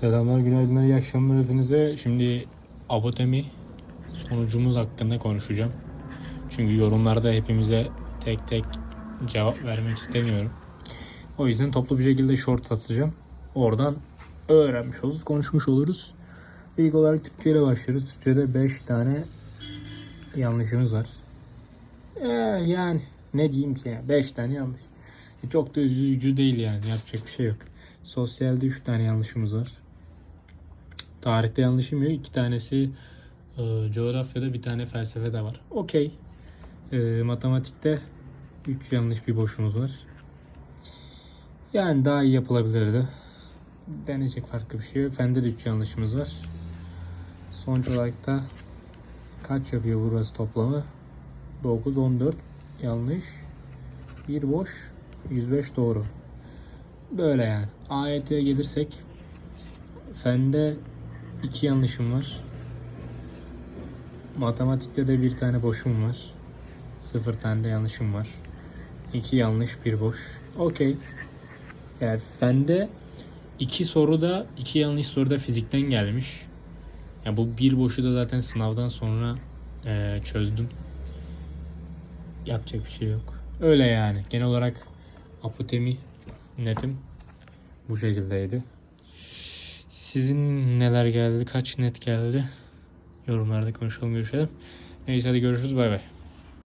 Selamlar, günaydınlar, iyi akşamlar hepinize. Şimdi abotemi sonucumuz hakkında konuşacağım. Çünkü yorumlarda hepimize tek tek cevap vermek istemiyorum. O yüzden toplu bir şekilde short atacağım. Oradan öğrenmiş oluruz, konuşmuş oluruz. İlk olarak Türkçe ile başlıyoruz. Türkçe'de 5 tane yanlışımız var. Ee, yani ne diyeyim ki ya 5 tane yanlış. Çok da üzücü değil yani yapacak bir şey yok. Sosyalde 3 tane yanlışımız var. Tarihte yanlışım yok. 2 tanesi e, coğrafyada bir tane felsefede var. Okey. E, matematikte 3 yanlış bir boşumuz var. Yani daha iyi yapılabilirdi. Deneyecek farklı bir şey. Fende de 3 yanlışımız var. Sonuç olarak da kaç yapıyor burası toplamı? 9, 14 yanlış. Bir boş, 105 doğru. Böyle yani. AYT'ye gelirsek Fende iki yanlışım var. Matematikte de bir tane boşum var. Sıfır tane de yanlışım var. İki yanlış bir boş. Okey. Yani Fende iki soruda iki yanlış soruda fizikten gelmiş. Ya bu bir boşu da zaten sınavdan sonra eee, çözdüm. Yapacak bir şey yok. Öyle yani. Genel olarak apotemi netim bu şekildeydi. Sizin neler geldi? Kaç net geldi? Yorumlarda konuşalım görüşelim. Neyse hadi görüşürüz. Bay bay.